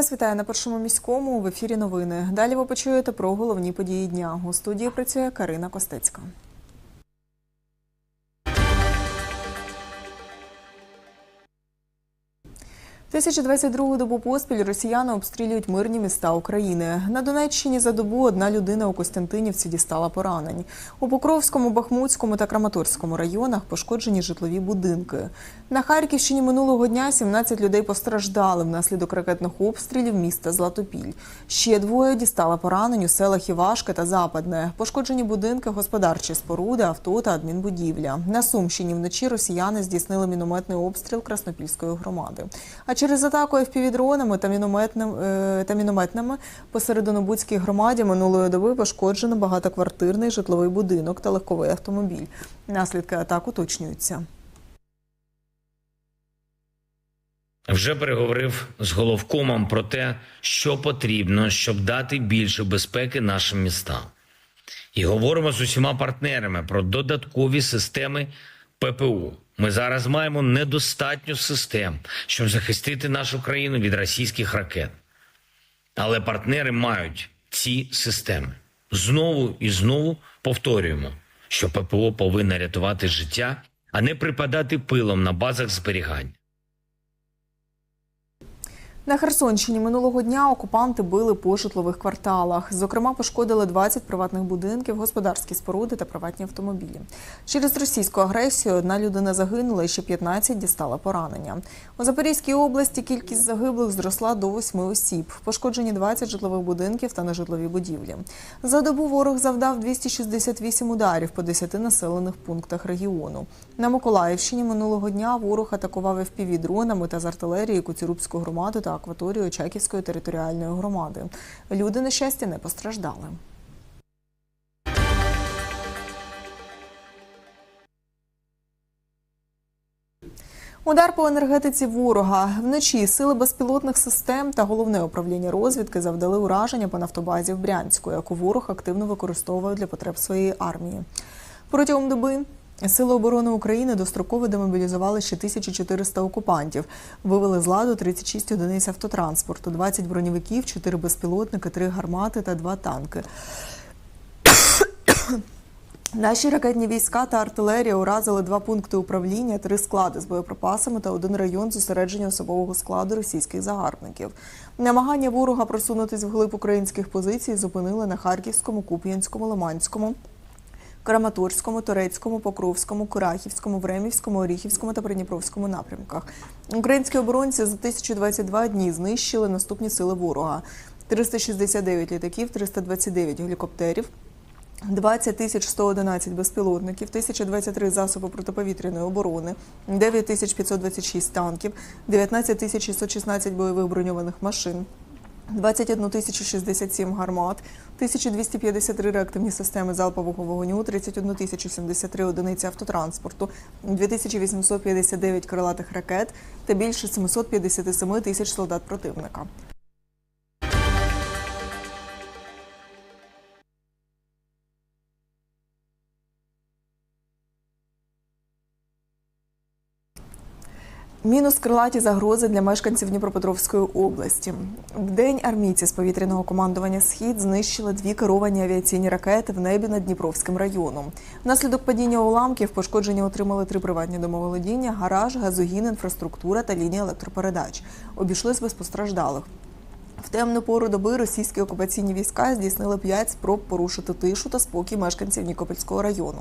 вас вітаю на першому міському в ефірі. Новини. Далі ви почуєте про головні події дня. У студії працює Карина Костецька. – 1022 добу поспіль росіяни обстрілюють мирні міста України. На Донеччині за добу одна людина у Костянтинівці дістала поранень. У Покровському, Бахмутському та Краматорському районах пошкоджені житлові будинки. На Харківщині минулого дня 17 людей постраждали внаслідок ракетних обстрілів міста Златопіль. Ще двоє дістали поранень у селах Івашка та Западне. Пошкоджені будинки, господарчі споруди, авто та адмінбудівля. На Сумщині вночі росіяни здійснили мінометний обстріл Краснопільської громади. А через атаку та мінометним е, та мінометними по Середонобудській громаді минулої доби пошкоджено багатоквартирний житловий будинок та легковий автомобіль. Наслідки атак уточнюються. Вже переговорив з головкомом про те, що потрібно, щоб дати більше безпеки нашим містам. І говоримо з усіма партнерами про додаткові системи ППО. Ми зараз маємо недостатньо систем, щоб захистити нашу країну від російських ракет. Але партнери мають ці системи. Знову і знову повторюємо, що ППО повинна рятувати життя, а не припадати пилом на базах зберігання. На Херсонщині минулого дня окупанти били по житлових кварталах. Зокрема, пошкодили 20 приватних будинків, господарські споруди та приватні автомобілі. Через російську агресію одна людина загинула і ще 15 дістала поранення. У Запорізькій області кількість загиблих зросла до 8 осіб. Пошкоджені 20 житлових будинків та нежитлові будівлі. За добу ворог завдав 268 ударів по 10 населених пунктах регіону. На Миколаївщині минулого дня ворог атакував FPV-дронами та з артилерії Куцюрубську громаду та акваторію Очаківської територіальної громади. Люди, на щастя, не постраждали. Удар по енергетиці ворога вночі сили безпілотних систем та головне управління розвідки завдали ураження по нафтобазі в Брянську, яку ворог активно використовує для потреб своєї армії. Протягом доби Сили оборони України достроково демобілізували ще 1400 окупантів. Вивели з ладу 36 одиниць автотранспорту, 20 броньовиків, 4 безпілотники, 3 гармати та 2 танки. Наші ракетні війська та артилерія уразили два пункти управління, три склади з боєприпасами та один район зосередження особового складу російських загарбників. Намагання ворога просунутись вглиб українських позицій зупинили на Харківському, Куп'янському, Лиманському. Краматорському, Турецькому, Покровському, Курахівському, Времівському, Оріхівському та Придніпровському напрямках. Українські оборонці за 1022 дні знищили наступні сили ворога: 369 літаків, 329 гелікоптерів. 20 тисяч 111 безпілотників, 1023 засоби протиповітряної оборони, 9 526 танків, 19 тисяч 616 бойових броньованих машин, 21 тисячу 67 гармат, 1253 реактивні системи залпового вогню, 31 тисячу 73 одиниці автотранспорту, 2859 крилатих ракет та більше 757 тисяч солдат противника. Мінус крилаті загрози для мешканців Дніпропетровської області. В день армійці з повітряного командування Схід знищили дві керовані авіаційні ракети в небі над Дніпровським районом. Внаслідок падіння уламків пошкодження отримали три приватні домоволодіння, гараж, газогін, інфраструктура та лінія електропередач. Обійшлось без постраждалих. В темну пору доби російські окупаційні війська здійснили п'ять спроб порушити тишу та спокій мешканців Нікопольського району.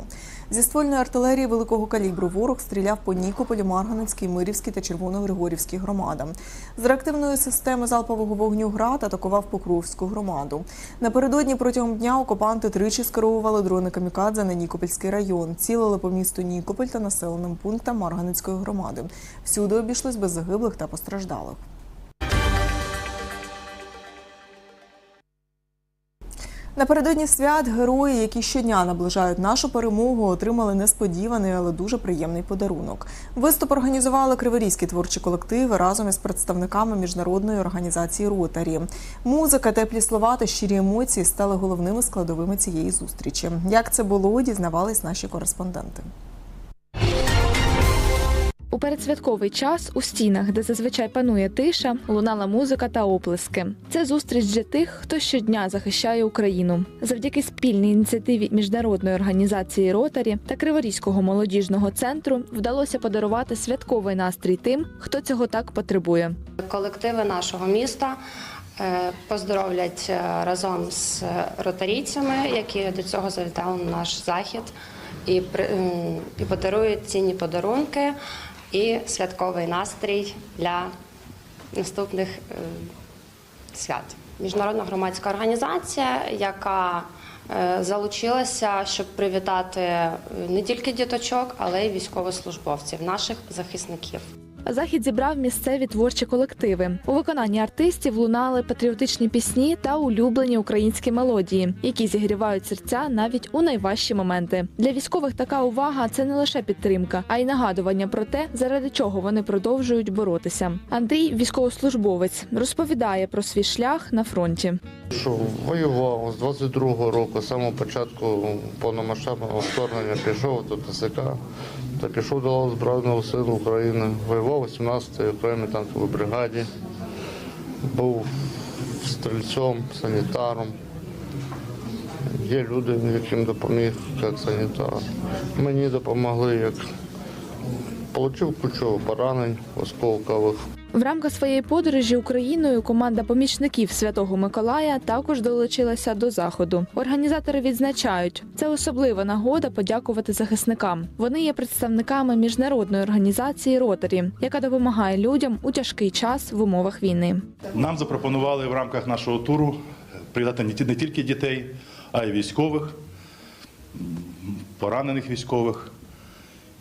Зі ствольної артилерії великого калібру ворог стріляв по Нікополі, Марганецькій, Мирівській та Червоногригорівській громадам. З реактивної системи залпового вогню ГРАД атакував Покровську громаду. Напередодні протягом дня окупанти тричі скеровували дрони камікадзе на Нікопольський район, цілили по місту Нікополь та населеним пунктам Марганецької громади. Всюди обійшлось без загиблих та постраждалих. Напередодні свят герої, які щодня наближають нашу перемогу, отримали несподіваний, але дуже приємний подарунок. Виступ організували криворізькі творчі колективи разом із представниками міжнародної організації Ротарі. Музика, теплі слова та щирі емоції стали головними складовими цієї зустрічі. Як це було, дізнавались наші кореспонденти. У передсвятковий час у стінах, де зазвичай панує тиша, лунала музика та оплески. Це зустріч для тих, хто щодня захищає Україну. Завдяки спільній ініціативі міжнародної організації Ротарі та Криворізького молодіжного центру вдалося подарувати святковий настрій тим, хто цього так потребує. Колективи нашого міста е, поздоровлять е, разом з ротарійцями, які до цього завітали на наш захід, і, і подарують цінні подарунки і святковий настрій для наступних е, свят. Міжнародна громадська організація, яка е, залучилася, щоб привітати е, не тільки діточок, але й військовослужбовців, наших захисників. Захід зібрав місцеві творчі колективи. У виконанні артистів лунали патріотичні пісні та улюблені українські мелодії, які зігрівають серця навіть у найважчі моменти. Для військових така увага це не лише підтримка, а й нагадування про те, заради чого вони продовжують боротися. Андрій, військовослужбовець, розповідає про свій шлях на фронті. Що воював з 22-го року, з самого початку повномасштабного вторгнення пішов до ТСК та пішов до Збройних сил України. Воював у 18-й окремій танковій бригаді, був стрільцем, санітаром. Є люди, яким допоміг як санітар. Мені допомогли як Получив кучу поранень осколкових. В рамках своєї подорожі Україною команда помічників Святого Миколая також долучилася до заходу. Організатори відзначають, це особлива нагода подякувати захисникам. Вони є представниками міжнародної організації Ротарі, яка допомагає людям у тяжкий час в умовах війни. Нам запропонували в рамках нашого туру привітати не тільки дітей, а й військових, поранених військових.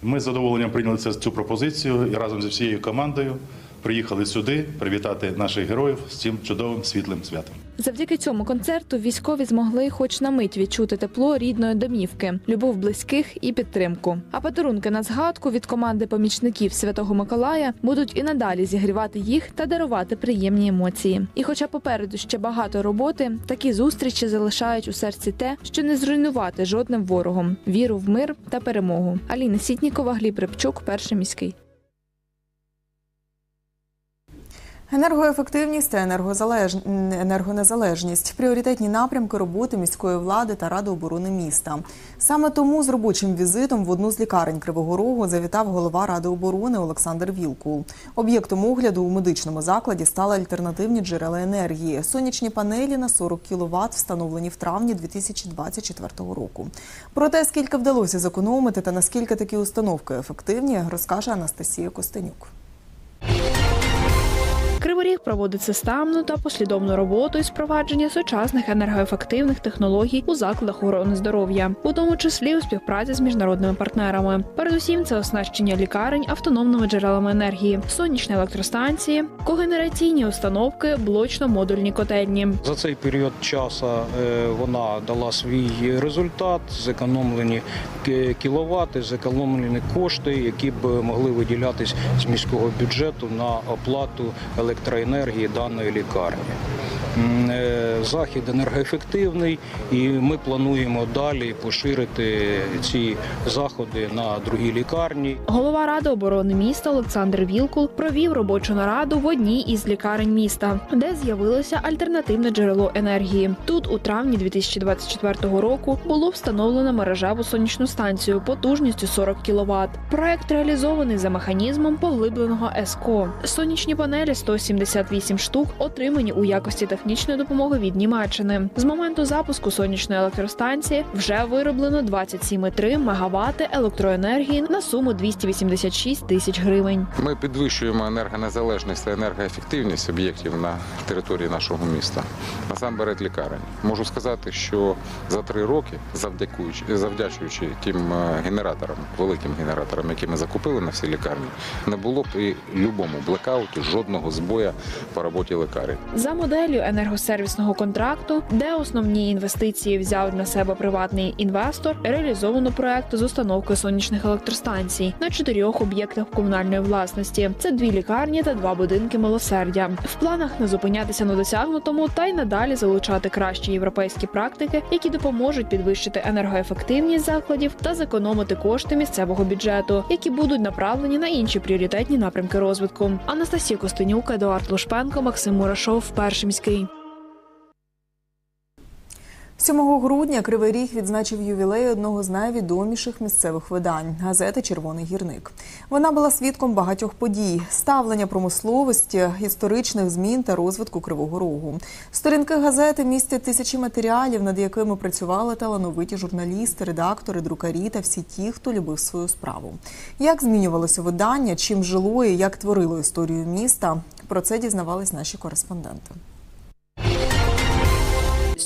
Ми з задоволенням прийняли цю пропозицію і разом зі всією командою приїхали сюди привітати наших героїв з цим чудовим світлим святом. Завдяки цьому концерту військові змогли хоч на мить відчути тепло рідної домівки, любов близьких і підтримку. А подарунки на згадку від команди помічників Святого Миколая будуть і надалі зігрівати їх та дарувати приємні емоції. І, хоча попереду ще багато роботи, такі зустрічі залишають у серці те, що не зруйнувати жодним ворогом віру в мир та перемогу. Аліна Сітнікова, Гліб Рибчук, перший міський. Енергоефективність та енергозалеж... енергонезалежність пріоритетні напрямки роботи міської влади та ради оборони міста. Саме тому з робочим візитом в одну з лікарень Кривого Рогу завітав голова ради оборони Олександр Вілкул. Об'єктом огляду у медичному закладі стали альтернативні джерела енергії. Сонячні панелі на 40 кВт встановлені в травні 2024 року. Про те, скільки вдалося зекономити та наскільки такі установки ефективні, розкаже Анастасія Костенюк. Кривий Ріг проводить системну та послідовну роботу із впровадження сучасних енергоефективних технологій у закладах охорони здоров'я, у тому числі у співпраці з міжнародними партнерами. Передусім, це оснащення лікарень автономними джерелами енергії, сонячні електростанції, когенераційні установки, блочно-модульні котельні. За цей період часу е, вона дала свій результат, зекономлені кіловати, зекономлені кошти, які б могли виділятись з міського бюджету на оплату електроенергії даної лікарні. Е, Захід енергоефективний, і ми плануємо далі поширити ці заходи на другі лікарні. Голова ради оборони міста Олександр Вілкул провів робочу нараду в одній із лікарень міста, де з'явилося альтернативне джерело енергії. Тут у травні 2024 року було встановлено мережеву сонячну станцію потужністю 40 кВт. Проект реалізований за механізмом поглибленого ЕСКО. Сонячні панелі 178 штук отримані у якості технічної допомоги від Німеччини. З моменту запуску сонячної електростанції вже вироблено 27,3 МВт електроенергії на суму 286 тисяч гривень. Ми підвищуємо енергонезалежність та енергоефективність об'єктів на території нашого міста. Насамперед лікарень. Можу сказати, що за три роки, завдякуючи, завдячуючи тим е, генераторам, великим генераторам, які ми закупили на всі лікарні, не було б любому блекауту жодного збою боя по роботі лікарень. За моделлю енергосервісного контракту, де основні інвестиції взяв на себе приватний інвестор, реалізовано проект з установки сонячних електростанцій на чотирьох об'єктах комунальної власності. Це дві лікарні та два будинки милосердя. В планах не зупинятися на досягнутому та й надалі залучати кращі європейські практики, які допоможуть підвищити енергоефективність закладів та зекономити кошти місцевого бюджету, які будуть направлені на інші пріоритетні напрямки розвитку. Анастасія Костенюк, Едуард Лушпенко, Максим Мурашов, Перший міський. 7 грудня Кривий Ріг відзначив ювілей одного з найвідоміших місцевих видань газети Червоний гірник. Вона була свідком багатьох подій, ставлення промисловості, історичних змін та розвитку Кривого Рогу. Сторінки газети містять тисячі матеріалів, над якими працювали талановиті журналісти, редактори, друкарі та всі ті, хто любив свою справу. Як змінювалося видання, чим жило і як творило історію міста? Про це дізнавались наші кореспонденти.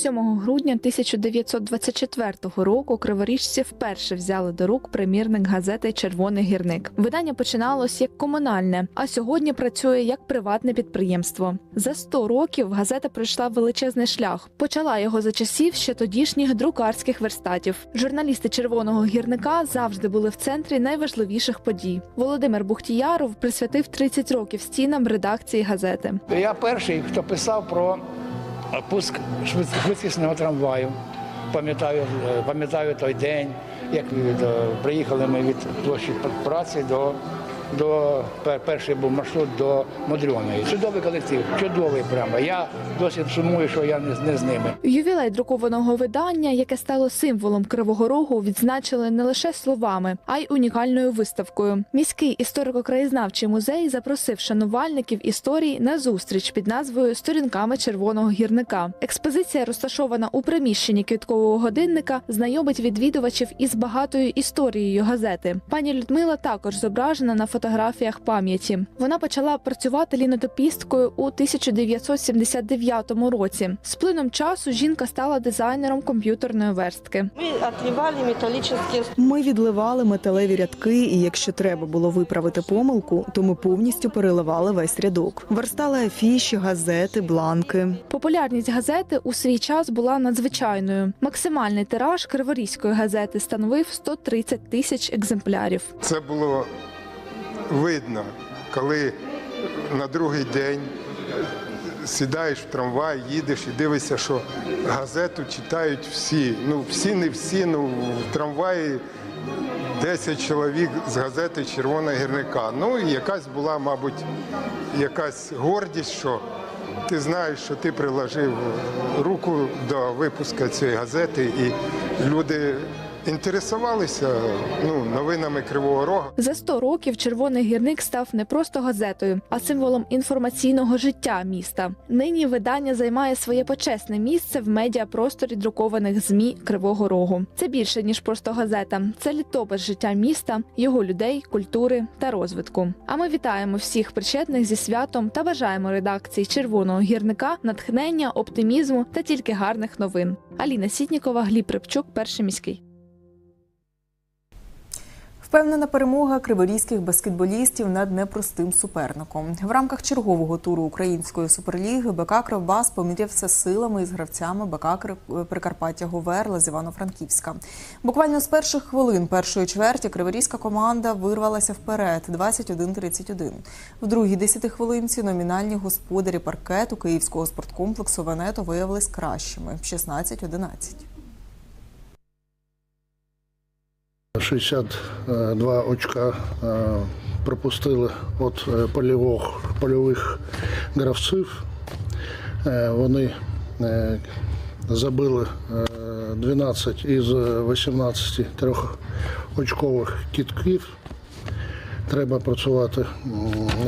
7 грудня 1924 року криворіжці вперше взяли до рук примірник газети Червоний гірник. Видання починалось як комунальне, а сьогодні працює як приватне підприємство. За 100 років газета пройшла величезний шлях. Почала його за часів ще тодішніх друкарських верстатів. Журналісти Червоного гірника завжди були в центрі найважливіших подій. Володимир Бухтіяров присвятив 30 років стінам редакції газети. Я перший, хто писав про пуск швид- швидкісного трамваю. Пам'ятаю, е, пам'ятаю той день, як е, приїхали ми від площі праці до, до пер- перший був маршрут до Мудрьоної. Чудовий колектив, чудовий прямо. Я досі сумую, що я не, не з ними. Ювілей друкованого видання, яке стало символом Кривого Рогу, відзначили не лише словами, а й унікальною виставкою. Міський історико-краєзнавчий музей запросив шанувальників історії на зустріч під назвою Сторінками червоного гірника. Експозиція, розташована у приміщенні квіткового годинника, знайомить відвідувачів із багатою історією газети. Пані Людмила також зображена на фотографіях пам'яті. Вона почала працювати лінотопісткою у 1979 році. З плином часу жінка стала дизайнером комп'ютерної верстки. Мы отливали металлические Ми відливали металеві рядки, і якщо треба було виправити помилку, то ми повністю переливали весь рядок. Верстали афіші, газети, бланки. Популярність газети у свій час була надзвичайною. Максимальний тираж криворізької газети становив 130 тисяч екземплярів. Це було видно, коли на другий день сідаєш в трамвай, їдеш і дивишся, що газету читають всі. Ну, всі, не всі, ну в трамваї 10 чоловік з газети Червона гірника. Ну і якась була, мабуть, якась гордість, що ти знаєш, що ти приложив руку до випуску цієї газети, і люди інтересувалися ну, новинами Кривого Рога. За 100 років червоний гірник став не просто газетою, а символом інформаційного життя міста. Нині видання займає своє почесне місце в медіапросторі друкованих змі Кривого Рогу. Це більше ніж просто газета. Це літопис життя міста, його людей, культури та розвитку. А ми вітаємо всіх причетних зі святом та бажаємо редакції червоного гірника натхнення, оптимізму та тільки гарних новин. Аліна Сітнікова, Гліб Рибчук, перший міський. Впевнена перемога криворізьких баскетболістів над непростим суперником. В рамках чергового туру української суперліги БК Кривбас помірявся силами із гравцями БК Прикарпаття Говерла з Івано-Франківська. Буквально з перших хвилин першої чверті криворізька команда вирвалася вперед 21-31. В другій десятихвилинці номінальні господарі паркету Київського спорткомплексу Венето виявились кращими 16-11. 62 очка е, пропустили від е, польових, гравців. Е, Вони забили е, 12 із 18 трьохочкових кітків. Треба працювати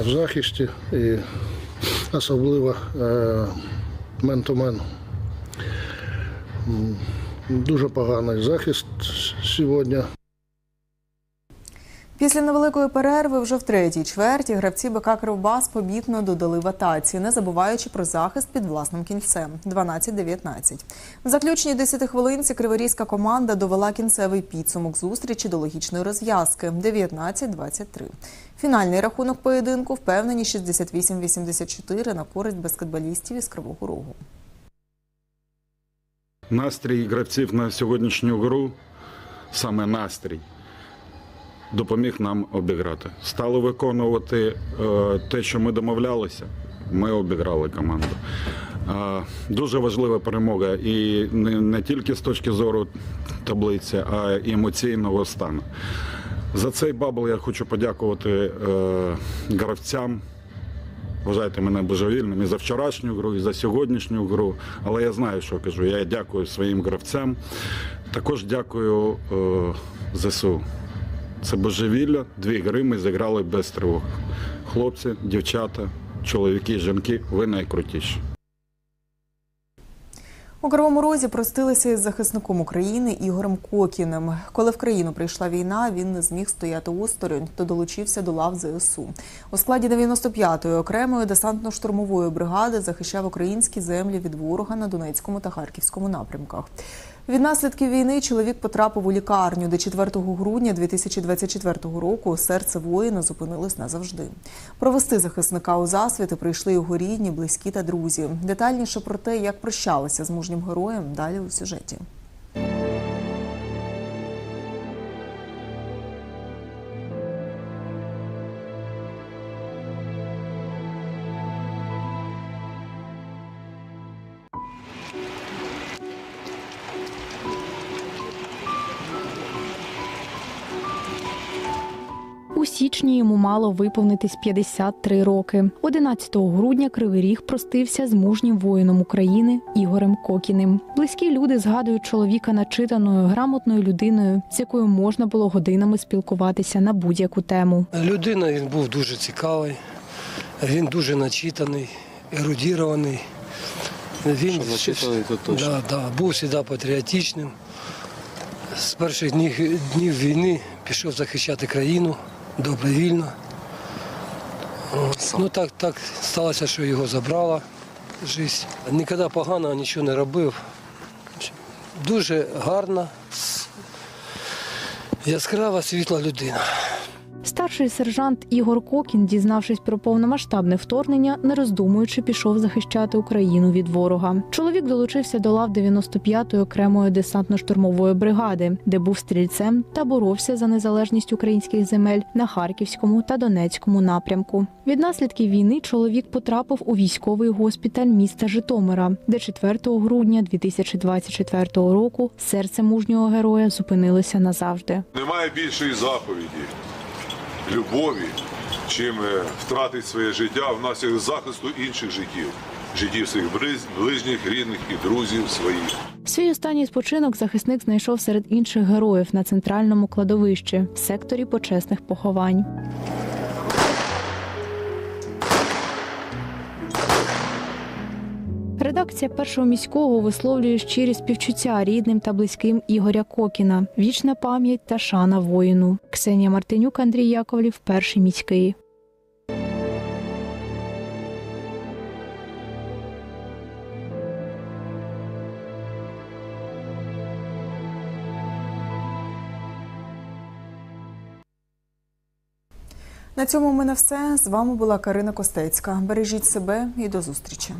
в захисті і особливо мен-то-мен. Дуже поганий захист сьогодні. Після невеликої перерви вже в третій чверті гравці БК Кривбас побітно додали в атаці, не забуваючи про захист під власним кінцем 12-19. В заключній 10 хвилинці криворізька команда довела кінцевий підсумок зустрічі до логічної розв'язки 19-23. Фінальний рахунок поєдинку впевнені 68-84 на користь баскетболістів із Кривого Рогу. Настрій гравців на сьогоднішню гру, саме настрій, допоміг нам обіграти. Стали виконувати е, те, що ми домовлялися. Ми обіграли команду. Е, дуже важлива перемога і не, тільки з точки зору таблиці, а й емоційного стану. За цей бабл я хочу подякувати е, гравцям. Вважайте мене божевільним і за вчорашню гру, і за сьогоднішню гру. Але я знаю, що кажу. Я дякую своїм гравцям. Також дякую е, ЗСУ. Це божевілля. Дві гри ми зіграли без тривог. Хлопці, дівчата, чоловіки, жінки, ви найкрутіші. У Кривому Розі простилися із захисником України Ігорем Кокіним. Коли в країну прийшла війна, він не зміг стояти осторонь, то долучився до лав ЗСУ. У складі 95-ї окремої десантно-штурмової бригади захищав українські землі від ворога на Донецькому та Харківському напрямках. Від наслідків війни чоловік потрапив у лікарню, де 4 грудня 2024 року серце воїна зупинилось назавжди. Провести захисника у засвіти прийшли його рідні, близькі та друзі. Детальніше про те, як прощалися з мужнім героєм, далі у сюжеті. Січні йому мало виповнитись 53 роки. 11 грудня Кривий Ріг простився з мужнім воїном України Ігорем Кокіним. Близькі люди згадують чоловіка начитаною, грамотною людиною, з якою можна було годинами спілкуватися на будь-яку тему. Людина він був дуже цікавий, він дуже начитаний, ерудірований. Він то точно. Да, да, був завжди патріотичним. З перших днів, днів війни пішов захищати країну добровільно. Ну так, так сталося, що його забрала життя. Ніколи поганого нічого не робив. Дуже гарна, яскрава, світла людина. Старший сержант Ігор Кокін, дізнавшись про повномасштабне вторгнення, не роздумуючи, пішов захищати Україну від ворога. Чоловік долучився до лав 95-ї окремої десантно-штурмової бригади, де був стрільцем та боровся за незалежність українських земель на Харківському та Донецькому напрямку. Від наслідків війни чоловік потрапив у військовий госпіталь міста Житомира, де 4 грудня 2024 року серце мужнього героя зупинилося назавжди. Немає більшої заповіді, любові, чим втратить своє життя внаслідок захисту інших життів, життів своїх ближніх, рідних і друзів своїх. Свій останній спочинок захисник знайшов серед інших героїв на центральному кладовищі в секторі почесних поховань. Редакція першого міського висловлює щирі співчуття рідним та близьким Ігоря Кокіна. Вічна пам'ять та шана воїну. Ксенія Мартинюк, Андрій Яковлів, перший міський. На цьому в мене все. З вами була Карина Костецька. Бережіть себе і до зустрічі.